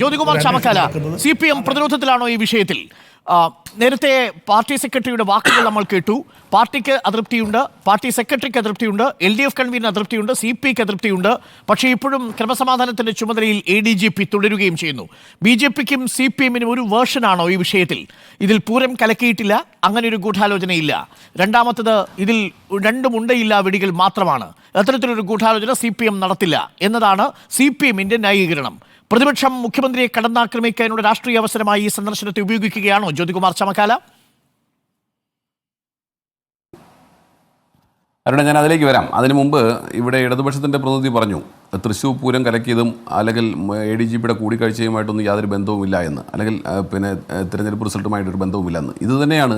Jyothikumar Chamakkala C P M പ്രതിരോധത്തിലാണോ ഈ വിഷയത്തിൽ? നേരത്തെ പാർട്ടി സെക്രട്ടറിയുടെ വാക്കുകൾ നമ്മൾ കേട്ടു. പാർട്ടിക്ക് അതൃപ്തിയുണ്ട് പാർട്ടി സെക്രട്ടറിക്ക് അതൃപ്തിയുണ്ട് എൽ ഡി എഫ് കൺവീനർ അതൃപ്തിയുണ്ട് സി പിക്ക് അതൃപ്തിയുണ്ട്. പക്ഷേ ഇപ്പോഴും ക്രമസമാധാനത്തിന്റെ ചുമതലയിൽ എ ഡി ജി പി തുടരുകയും ചെയ്യുന്നു. ബി ജെ പിക്കും സി പി എമ്മിനും ഒരു വേർഷനാണോ ഈ വിഷയത്തിൽ? ഇതിൽ പൂരം കലക്കിയിട്ടില്ല അങ്ങനെ ഒരു ഗൂഢാലോചനയില്ല. രണ്ടാമത്തത് ഇതിൽ രണ്ടും ഉണ്ടയില്ല വെടികൾ മാത്രമാണ്. അത്തരത്തിലൊരു ഗൂഢാലോചന സി പി എം നടത്തില്ല എന്നതാണ് സി പി എമ്മിന്റെ ന്യായീകരണം. പ്രതിപക്ഷം മുഖ്യമന്ത്രിയെ കടന്നാക്രമിക്കാനുള്ള രാഷ്ട്രീയ അവസരമായി ഈ സന്ദർശനത്തെ ഉപയോഗിക്കുകയാണോ? ജ്യോതികുമാർ ചമക്കാല. അരുണ ഞാൻ അതിലേക്ക് വരാം. അതിനു മുമ്പ് ഇവിടെ ഇടതുപക്ഷത്തിന്റെ പ്രതിനിധി പറഞ്ഞു തൃശ്ശൂർ പൂരം കലക്കിയതും അല്ലെങ്കിൽ എ ഡി ജി പിയുടെ കൂടിക്കാഴ്ചയുമായിട്ടൊന്നും യാതൊരു ബന്ധവുമില്ല എന്ന്. അല്ലെങ്കിൽ പിന്നെ തിരഞ്ഞെടുപ്പ് റിസൾട്ടുമായിട്ടൊരു ബന്ധവുമില്ല എന്ന്. ഇത് തന്നെയാണ്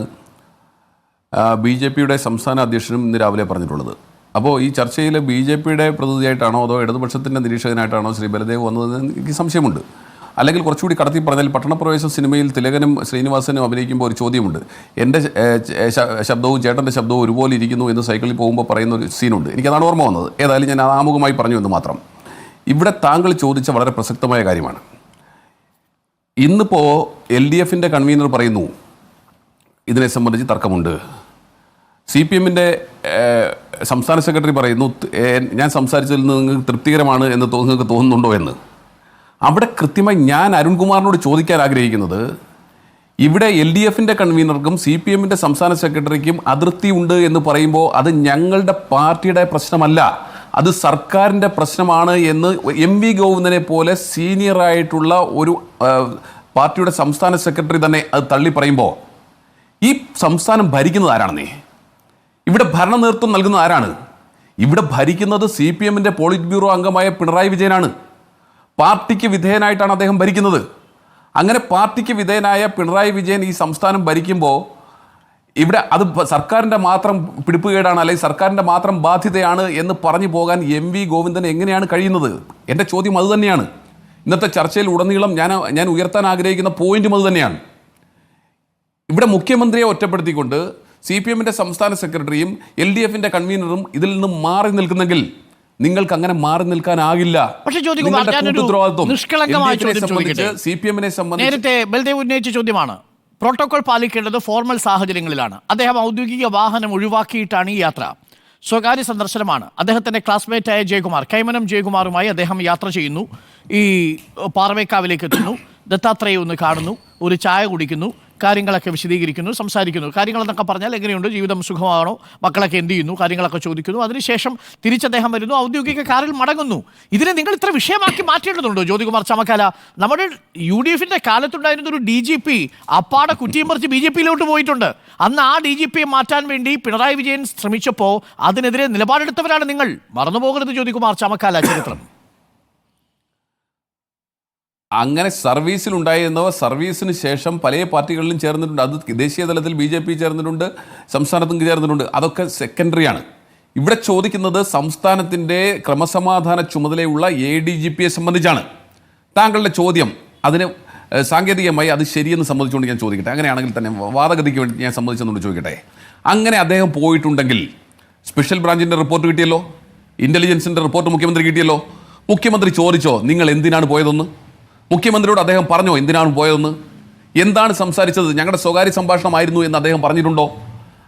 ബി ജെ പിയുടെ സംസ്ഥാന അധ്യക്ഷനും ഇന്ന് രാവിലെ പറഞ്ഞിട്ടുള്ളത്. അപ്പോൾ ഈ ചർച്ചയിൽ ബി ജെ പിയുടെ പ്രതിനിധിയായിട്ടാണോ അതോ ഇടതുപക്ഷത്തിന്റെ നിരീക്ഷകനായിട്ടാണോ ശ്രീ ബലദേവ് വന്നതെന്ന് എനിക്ക് സംശയമുണ്ട്. അല്ലെങ്കിൽ കുറച്ചുകൂടി കടത്തി പറഞ്ഞാൽ പട്ടണപ്രവേശം സിനിമയിൽ തിലകനും ശ്രീനിവാസനും അഭിനയിക്കുമ്പോൾ ഒരു ചോദ്യമുണ്ട്. എന്റെ ശബ്ദവും ചേട്ടന്റെ ശബ്ദവും ഒരുപോലെ ഇരിക്കുന്നു എന്ന് സൈക്കിളിൽ പോകുമ്പോൾ പറയുന്ന ഒരു സീനുണ്ട്. എനിക്കതാണ് ഓർമ്മ വന്നത്. ഏതായാലും ഞാൻ ആമുഖമായി പറഞ്ഞു എന്ന് മാത്രം. ഇവിടെ താങ്കൾ ചോദിച്ച വളരെ പ്രസക്തമായ കാര്യമാണ്. ഇന്നിപ്പോൾ എൽ ഡി എഫിന്റെ കൺവീനർ പറയുന്നു ഇതിനെ സംബന്ധിച്ച് തർക്കമുണ്ട്. സി പി എമ്മിന്റെ സംസ്ഥാന സെക്രട്ടറി പറയുന്നു ഞാൻ സംസാരിച്ചതിൽ നിന്ന് നിങ്ങൾക്ക് തൃപ്തികരമാണ് എന്ന് നിങ്ങൾക്ക് തോന്നുന്നുണ്ടോ എന്ന്? അവിടെ കൃത്യമായി ഞാൻ അരുൺകുമാറിനോട് ചോദിക്കാൻ ആഗ്രഹിക്കുന്നത് ഇവിടെ എൽ ഡി എഫിന്റെ കൺവീനർക്കും സി പി എമ്മിന്റെ സംസ്ഥാന സെക്രട്ടറിക്കും അതിർത്തി ഉണ്ട് എന്ന് പറയുമ്പോൾ അത് ഞങ്ങളുടെ പാർട്ടിയുടെ പ്രശ്നമല്ല. അത് സർക്കാരിന്റെ പ്രശ്നമാണ് എന്ന് എം വി ഗോവിന്ദനെ പോലെ സീനിയറായിട്ടുള്ള ഒരു പാർട്ടിയുടെ സംസ്ഥാന സെക്രട്ടറി തന്നെ അത് തള്ളി പറയുമ്പോൾ ഈ സംസ്ഥാനം ഭരിക്കുന്നത് ആരാണെന്നേ? ഇവിടെ ഭരണ നേതൃത്വം നൽകുന്ന ആരാണ്? ഇവിടെ ഭരിക്കുന്നത് സി പി എമ്മിന്റെ പോളിറ്റ് ബ്യൂറോ അംഗമായ പിണറായി വിജയനാണ്. പാർട്ടിക്ക് വിധേയനായിട്ടാണ് അദ്ദേഹം ഭരിക്കുന്നത്. അങ്ങനെ പാർട്ടിക്ക് വിധേയനായ പിണറായി വിജയൻ ഈ സംസ്ഥാനം ഭരിക്കുമ്പോൾ ഇവിടെ അത് സർക്കാരിന്റെ മാത്രം പിടിപ്പുകേടാണ് അല്ലെങ്കിൽ സർക്കാരിന്റെ മാത്രം ബാധ്യതയാണ് എന്ന് പറഞ്ഞു പോകാൻ എം വി ഗോവിന്ദൻ എങ്ങനെയാണ് കഴിയുന്നത്? എന്റെ ചോദ്യം അതുതന്നെയാണ് ഇന്നത്തെ ചർച്ചയിൽ ഉടനീളം ഞാൻ ഞാൻ ഉയർത്താൻ ആഗ്രഹിക്കുന്ന പോയിന്റും അതുതന്നെയാണ് ഇവിടെ മുഖ്യമന്ത്രിയെ ഒറ്റപ്പെടുത്തിക്കൊണ്ട് സി പി എമ്മിന്റെ സംസ്ഥാന സെക്രട്ടറിയും എൽ ഡി എഫിന്റെ കൺവീനറും ഇതിൽ നിന്ന് മാറി നിൽക്കുന്നെങ്കിൽ നിങ്ങൾക്ക് അങ്ങനെ മാറി നിൽക്കാനാകില്ല? സി പി എമ്മിനെ സംബന്ധിച്ച് നേരത്തെ ബൽദേവ് ഉന്നയിച്ച ചോദ്യമാണ് പ്രോട്ടോകോൾ പാലിക്കേണ്ടത് ഫോർമൽ സാഹചര്യങ്ങളിലാണ്. അദ്ദേഹം ഔദ്യോഗിക വാഹനം ഒഴിവാക്കിയിട്ടാണ് ഈ യാത്ര. സ്വകാര്യ സന്ദർശനമാണ്. അദ്ദേഹത്തിന്റെ ആയ ജയകുമാർ കൈമനം ജയകുമാറുമായി അദ്ദേഹം യാത്ര ചെയ്യുന്നു. ഈ പാറമേക്കാവിലേക്ക് എത്തുന്നു. ദത്താത്രേയ ഒന്ന് കാണുന്നു. ഒരു ചായ കുടിക്കുന്നു. കാര്യങ്ങളൊക്കെ വിശദീകരിക്കുന്നു സംസാരിക്കുന്നു. കാര്യങ്ങളെന്നൊക്കെ പറഞ്ഞാൽ എങ്ങനെയുണ്ട്? ജീവിതം സുഖമാണോ? മക്കളൊക്കെ എന്ത് ചെയ്യുന്നു? കാര്യങ്ങളൊക്കെ ചോദിക്കുന്നു. അതിനുശേഷം തിരിച്ചദ്ദേഹം വരുന്നു. ഔദ്യോഗിക കാറിൽ മടങ്ങുന്നു. ഇതിനെ നിങ്ങൾ ഇത്ര വിഷയമാക്കി മാറ്റേണ്ടതുണ്ടോ? ജ്യോതികുമാർ ചമക്കാല. നമ്മുടെ യു ഡി എഫിന്റെ കാലത്തുണ്ടായിരുന്ന ഒരു ഡി ജി പി അപ്പാടെ കുറ്റിയും പറിച്ച് ബി ജെ പിയിലോട്ട് പോയിട്ടുണ്ട്. അന്ന് ആ ഡി ജി പിയെ മാറ്റാൻ വേണ്ടി പിണറായി വിജയൻ ശ്രമിച്ചപ്പോൾ അതിനെതിരെ നിലപാടെടുത്തവരാണ് നിങ്ങൾ. മറന്നുപോകരുത് ജ്യോതികുമാർ ചമക്കാല ചരിത്രം. അങ്ങനെ സർവീസിൽ ഉണ്ടായിരുന്നവർ സർവീസിന് ശേഷം പല പാർട്ടികളിലും ചേർന്നിട്ടുണ്ട്. അത് ദേശീയ തലത്തിൽ ബി ജെ പി ചേർന്നിട്ടുണ്ട് സംസ്ഥാനത്തും ചേർന്നിട്ടുണ്ട്. അതൊക്കെ സെക്കൻഡറിയാണ് ഇവിടെ ചോദിക്കുന്നത് സംസ്ഥാനത്തിന്റെ ക്രമസമാധാന ചുമതലയുള്ള എ ഡി ജി പിയെ സംബന്ധിച്ചാണ്. താങ്കളുടെ ചോദ്യം. അതിന് സാങ്കേതികമായി അത് ശരിയെന്ന് സംബന്ധിച്ചുകൊണ്ട് ഞാൻ ചോദിക്കട്ടെ. അങ്ങനെയാണെങ്കിൽ തന്നെ വാദഗതിക്ക് വേണ്ടി ഞാൻ സംബന്ധിച്ചെന്നുകൊണ്ട് ചോദിക്കട്ടെ. അങ്ങനെ അദ്ദേഹം പോയിട്ടുണ്ടെങ്കിൽ സ്പെഷ്യൽ ബ്രാഞ്ചിന്റെ റിപ്പോർട്ട് കിട്ടിയല്ലോ? ഇന്റലിജൻസിന്റെ റിപ്പോർട്ട് മുഖ്യമന്ത്രി കിട്ടിയല്ലോ? മുഖ്യമന്ത്രി ചോദിച്ചോ നിങ്ങൾ എന്തിനാണ് പോയതെന്ന്? മുഖ്യമന്ത്രിയോട് അദ്ദേഹം പറഞ്ഞോ എന്തിനാണ് പോയതെന്ന്? എന്താണ് സംസാരിച്ചത്? ഞങ്ങളുടെ സ്വകാര്യ സംഭാഷണമായിരുന്നു എന്ന് അദ്ദേഹം പറഞ്ഞിട്ടുണ്ടോ?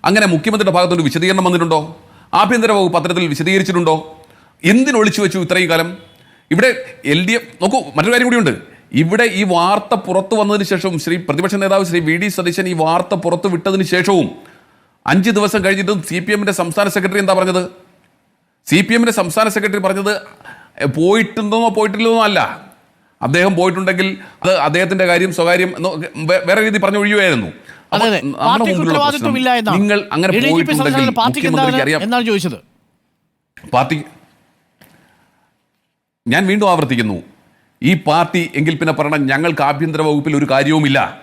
അങ്ങനെ മുഖ്യമന്ത്രിയുടെ ഭാഗത്തൊരു വിശദീകരണം വന്നിട്ടുണ്ടോ? ആഭ്യന്തര വകുപ്പ് പത്രത്തിൽ വിശദീകരിച്ചിട്ടുണ്ടോ? എന്തിനൊളിച്ചു വെച്ചു ഇത്രയും കാലം? ഇവിടെ എൽ ഡി എഫ് നോക്കൂ മറ്റൊരു കാര്യം കൂടിയുണ്ട്. ഇവിടെ ഈ വാർത്ത പുറത്തു വന്നതിന് ശേഷവും ശ്രീ പ്രതിപക്ഷ നേതാവ് ശ്രീ വി ഡി സതീശൻ ഈ വാർത്ത പുറത്തു വിട്ടതിന് ശേഷവും അഞ്ച് ദിവസം കഴിഞ്ഞിട്ടും സി പി എമ്മിന്റെ സംസ്ഥാന സെക്രട്ടറി എന്താ പറഞ്ഞത്? സി പി എമ്മിന്റെ സംസ്ഥാന സെക്രട്ടറി പറഞ്ഞത് പോയിട്ടുണ്ടെന്നോ പോയിട്ടില്ലെന്നോ അല്ല. അദ്ദേഹം പോയിട്ടുണ്ടെങ്കിൽ അത് അദ്ദേഹത്തിന്റെ കാര്യം സ്വകാര്യം വേറെ രീതി പറഞ്ഞു ഒഴിയുമായിരുന്നു. നിങ്ങൾ അങ്ങനെ പോയിട്ടുണ്ടെങ്കിൽ ചോദിച്ചത്? പാർട്ടി ഞാൻ വീണ്ടും ആവർത്തിക്കുന്നു. ഈ പാർട്ടി എങ്കിൽ പിന്നെ പറയണം ഞങ്ങൾക്ക് ആഭ്യന്തര വകുപ്പിൽ ഒരു കാര്യവുമില്ല.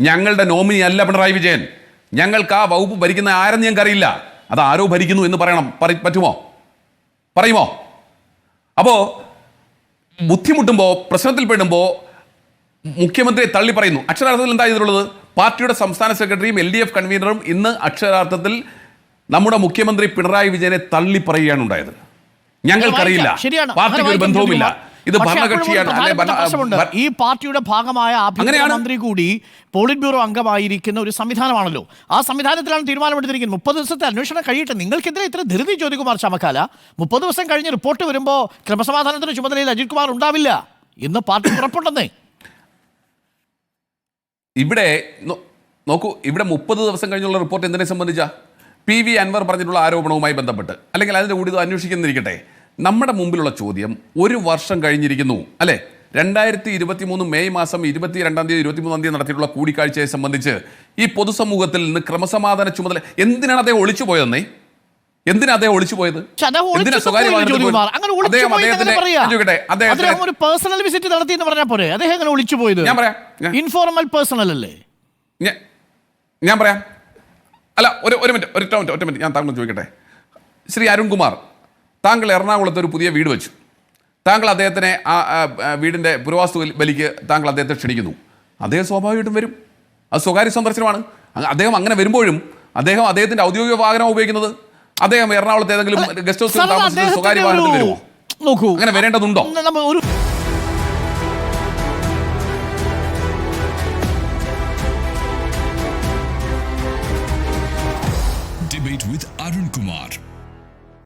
ഞങ്ങളുടെ നോമിനി അല്ല പിണറായി വിജയൻ. ഞങ്ങൾക്ക് ആ വകുപ്പ് ഭരിക്കുന്ന ആരെന്ന് ഞങ്ങൾക്ക് അറിയില്ല. അത് ആരോ ഭരിക്കുന്നു എന്ന് പറയണം. പറ- പറ്റുമോ? പറയുമോ? അപ്പോ ബുദ്ധിമുട്ടുമ്പോൾ പ്രശ്നത്തിൽപ്പെടുമ്പോൾ മുഖ്യമന്ത്രിയെ തള്ളി പറയുന്നു. അക്ഷരാർത്ഥത്തിൽ എന്താ ഇതിലുള്ളത്? പാർട്ടിയുടെ സംസ്ഥാന സെക്രട്ടറിയും എൽ ഡി എഫ് കൺവീനറും ഇന്ന് അക്ഷരാർത്ഥത്തിൽ നമ്മുടെ മുഖ്യമന്ത്രി പിണറായി വിജയനെ തള്ളി പറയുകയാണ് ഉണ്ടായത്. ഞങ്ങൾക്കറിയില്ല. പാർട്ടിക്ക് ഒരു ബന്ധവുമില്ല. ഇത് ഭരണകക്ഷിയാണ് ഈ പാർട്ടിയുടെ ഭാഗമായ. മന്ത്രി കൂടി പോളിറ്റ് ബ്യൂറോ അംഗമായിരിക്കുന്ന ഒരു സംവിധാനമാണല്ലോ. ആ സംവിധാനത്തിലാണ് തീരുമാനമെടുത്തിരിക്കുന്നത്. മുപ്പത് ദിവസത്തെ അന്വേഷണം കഴിയട്ടെ. നിങ്ങൾക്കെതിരെ ഇത്ര ധൃതി ജ്യോതികുമാർ ചമക്കാല. മുപ്പത് ദിവസം കഴിഞ്ഞ് റിപ്പോർട്ട് വരുമ്പോൾ ക്രമസമാധാനത്തിന് ചുമതലയിൽ അജിത് കുമാർ ഉണ്ടാവില്ല ഇന്ന് പാർട്ടി ഉറപ്പുണ്ടെന്നേ. ഇവിടെ നോക്കൂ ഇവിടെ മുപ്പത് ദിവസം കഴിഞ്ഞുള്ള റിപ്പോർട്ട് എന്തിനെ സംബന്ധിച്ചാ? പി വി അൻവർ പറഞ്ഞിട്ടുള്ള ആരോപണവുമായി ബന്ധപ്പെട്ട്. അല്ലെങ്കിൽ അതിന്റെ കൂടി ഇത് അന്വേഷിക്കുന്നിരിക്കട്ടെ. നമ്മുടെ മുമ്പിലുള്ള ചോദ്യം ഒരു വർഷം കഴിഞ്ഞിരിക്കുന്നു അല്ലെ? രണ്ടായിരത്തി ഇരുപത്തി മൂന്ന് മെയ് മാസം ഇരുപത്തി രണ്ടാം തീയതി ഇരുപത്തി മൂന്നാം തീയതി നടത്തിയിട്ടുള്ള കൂടിക്കാഴ്ചയെ സംബന്ധിച്ച് ഈ പൊതുസമൂഹത്തിൽ നിന്ന് ക്രമസമാധാന ചുമതല എന്തിനാണ് അദ്ദേഹം ഒളിച്ചു പോയതെന്നേ? എന്തിനാ അദ്ദേഹം ഒളിച്ചു പോയത്? അദ്ദേഹം. ഞാൻ ചോദിക്കട്ടെ, അദ്ദേഹത്തിന്റെ- അദ്ദേഹം ഒരു പേഴ്സണൽ വിസിറ്റ് നടത്തി എന്ന് പറഞ്ഞാൽ പോരെ? അദ്ദേഹം എങ്ങനെ ഒളിച്ചു പോയത്? ഞാൻ പറയാം. ഇൻഫോർമൽ പേഴ്സണൽ അല്ലേ? ഞാൻ പറയാം. അല്ല ഒരു ഒരു മിനിറ്റ് ഒരു ഒറ്റ മിനിറ്റ് ഒറ്റ മിനിറ്റ് ഞാൻ താങ്കൾ ചോദിക്കട്ടെ. ശ്രീ അരുൺകുമാർ താങ്കൾ എറണാകുളത്ത് ഒരു പുതിയ വീട് വെച്ചു. താങ്കൾ അദ്ദേഹത്തിനെ ആ വീടിന്റെ പുരവാസ്തു ബലിക്ക് താങ്കൾ അദ്ദേഹത്തെ ക്ഷണിക്കുന്നു. അദ്ദേഹം സ്വാഭാവികമായിട്ടും വരും. അത് സ്വകാര്യ സന്ദർശനമാണ്. അദ്ദേഹം അങ്ങനെ വരുമ്പോഴും അദ്ദേഹം അദ്ദേഹത്തിന്റെ ഔദ്യോഗിക വാഹനം ഉപയോഗിക്കുന്നത്. അദ്ദേഹം എറണാകുളത്ത് ഏതെങ്കിലും ഗസ്റ്റ് ഹൗസിൽ താമസിച്ച് സ്വകാര്യ വാഹനത്തിൽ വരുമോ? നോക്കൂ. അങ്ങനെ വരേണ്ടതുണ്ടോ? with Arun Kumar.